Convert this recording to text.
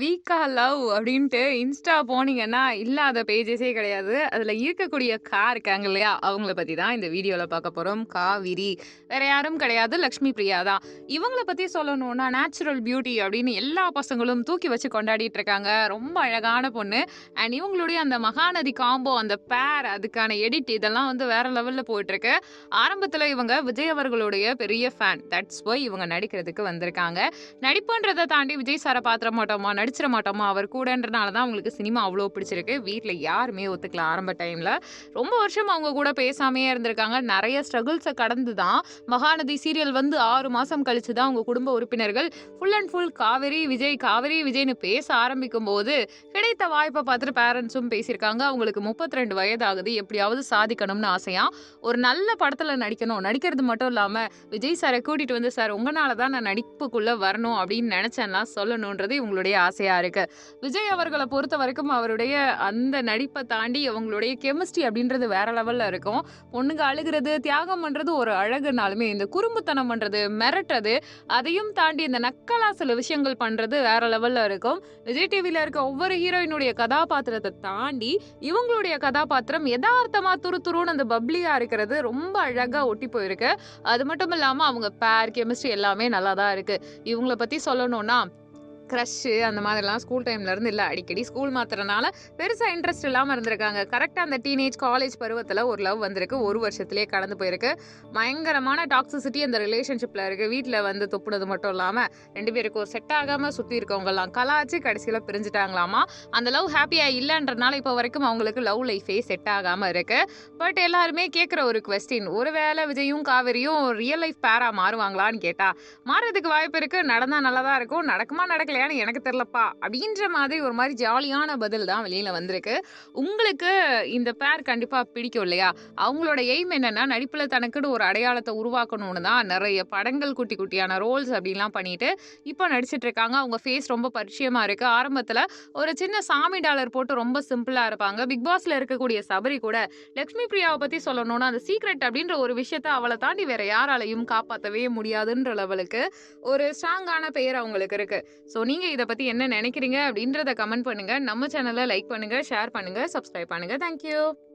வீக்கா லவ் அப்படின்ட்டு இன்ஸ்டா போனீங்கன்னா இல்லாத பேஜஸே கிடையாது. அதில் இருக்கக்கூடிய கா இருக்காங்க இல்லையா? அவங்கள பற்றி தான் இந்த வீடியோவில் பார்க்க போகிறோம் காவிரி. வேற யாரும் கிடையாது. லக்ஷ்மி பிரியா தான். இவங்கள பற்றி சொல்லணும்னா, நேச்சுரல் பியூட்டி அப்படின்னு எல்லா பசங்களும் தூக்கி வச்சு கொண்டாடிட்டு இருக்காங்க. ரொம்ப அழகான பொண்ணு. அண்ட் இவங்களுடைய அந்த மகாநதி காம்போ, அந்த பேர், அதுக்கான எடிட் இதெல்லாம் வந்து வேற லெவலில் போயிட்டுருக்கு. ஆரம்பத்தில் இவங்க விஜய் அவர்களுடைய பெரிய ஃபேன். தட்ஸ் போய் இவங்க நடிக்கிறதுக்கு வந்திருக்காங்க. நடிப்புன்றத தாண்டி விஜய் சாரை பாத்திர மாட்டோமா, நடிச்சிட மாட்டோமா அவர் கூடன்றனால தான் அவங்களுக்கு சினிமா அவ்வளோ பிடிச்சிருக்கு. வீட்டில் யாருமே ஒத்துக்கல ஆரம்ப டைமில் ரொம்ப வருஷம் அவங்க கூட பேசாமையே இருந்திருக்காங்க. நிறைய ஸ்ட்ரகிள்ஸை கடந்து தான் மகாநதி சீரியல் வந்து ஆறு மாதம் கழிச்சு தான் அவங்க குடும்ப உறுப்பினர்கள் full and full Kaveri, Vijay, Kaveri, விஜய்னு பேச ஆரம்பிக்கும்போது, கிடைத்த வாய்ப்பை பார்த்துட்டு பேரண்ட்ஸும் பேசியிருக்காங்க. அவங்களுக்கு முப்பத்தி ரெண்டு வயதாகுது எப்படியாவது சாதிக்கணும்னு ஆசையா ஒரு நல்ல படத்தில் நடிக்கணும். நடிக்கிறது மட்டும் இல்லாமல் விஜய் சாரை கூட்டிகிட்டு வந்து, "சார் உங்களால தான் நான் நடிப்புக்குள்ளே வரணும் அப்படின்னு நினச்சேன்னா சொல்லணுன்றது இவங்களுடைய ஆசையா இருக்கு. விஜய் அவர்களை பொறுத்த வரைக்கும் அவருடைய அந்த நடிப்பை தாண்டி அவங்களுடைய கெமிஸ்ட்ரி அப்படின்றது வேற லெவல்ல இருக்கும். பொண்ணுங்க அழுகுறது, தியாகம் பண்றது ஒரு அழகுனாலுமே, இந்த குறும்புத்தனம் பண்றது, மிரட்டுறது, அதையும் தாண்டி இந்த நக்கலா சில விஷயங்கள் பண்றது வேற லெவல்ல இருக்கும். விஜய் டிவியில் இருக்க ஒவ்வொரு ஹீரோயினுடைய கதாபாத்திரத்தை தாண்டி, இவங்களுடைய கதாபாத்திரம் எதார்த்தமா துரு துருன்னு அந்த பப்ளியா இருக்கிறது ரொம்ப அழகா ஒட்டி போயிருக்கு. அது மட்டும் இல்லாம அவங்க பேர், கெமிஸ்ட்ரி எல்லாமே நல்லா தான் இருக்கு. இவங்களை பத்தி சொல்லணும்னா, க்ரஷ்ஷு அந்த மாதிரிலாம் ஸ்கூல் டைம்லேருந்து இல்லை அடிக்கடி ஸ்கூல் மாத்துறனால பெருசாக இன்ட்ரெஸ்ட் இல்லாமல் இருந்திருக்காங்க. கரெக்டாக அந்த டீனேஜ், காலேஜ் பருவத்தில் ஒரு லவ் வந்திருக்கு. ஒரு வருஷத்துலேயே கடந்து போயிருக்கு. பயங்கரமான டாக்ஸிசிட்டி அந்த ரிலேஷன்ஷிப்பில் இருக்குது வீட்டில் வந்து தொப்புனது மட்டும் இல்லாமல் ரெண்டு பேருக்கும் செட் ஆகாமல் சுற்றி இருக்கவங்கலாம் கலாச்சு கடைசியில் பிரிஞ்சுட்டாங்களாமா. அந்த லவ் ஹாப்பியாக இல்லைன்றனால இப்போ வரைக்கும் அவங்களுக்கு லவ் லைஃபே செட் ஆகாமல் இருக்குது பட் எல்லாருமே கேட்குற ஒரு கொஸ்டின், ஒருவேள விஜயும், காவேரியும் ரியல் லைஃப் பேராக மாறுவாங்களான்னு கேட்டால் மாறுறதுக்கு வாய்ப்பு இருக்குது நடந்தால் நல்லா தான் இருக்கும். நடக்குமா, நடக்கல இல்லையான்னு எனக்கு தெரியலப்பா. அப்படின்ற மாதிரி ஒரு மாதிரி ஜாலியான பதில் தான் வெளியில வந்திருக்கு. உங்களுக்கு இந்த பேர் கண்டிப்பா பிடிக்கும் இல்லையா? அவங்களோட எய்ம் என்னன்னா, நடிப்புல தனக்குன்னு ஒரு அடையாளத்தை உருவாக்கணும்னு தான் நிறைய படங்கள், குட்டி குட்டியான ரோல்ஸ் அப்படிலாம் பண்ணிட்டு, இப்போ நடிச்சிட்டு இருக்காங்க. அவங்க ஃபேஸ் ரொம்ப பரிச்சயமா இருக்கு. ஆரம்பத்துல ஒரு சின்ன சாமி டாலர் போட்டு ரொம்ப சிம்பிளா இருப்பாங்க. பிக் பாஸ்ல இருக்கக்கூடிய சபரி கூட, லக்ஷ்மி பிரியாவை பத்தி சொல்லணும்னா, அந்த சீக்ரெட் அப்படின்ற ஒரு விஷயத்த அவளை தாண்டி வேற யாராலையும் காப்பாற்றவே முடியாதுன்ற லெவலுக்கு ஒரு ஸ்ட்ராங்கான பெயர் அவங்களுக்கு இருக்கு. ஸோ நீங்க இத பத்தி என்ன நினைக்கிறீங்க அப்படின்றத கமெண்ட் பண்ணுங்க. நம்ம சேனலை லைக் பண்ணுங்க, ஷேர் பண்ணுங்க, சப்ஸ்கிரைப் பண்ணுங்க. Thank you.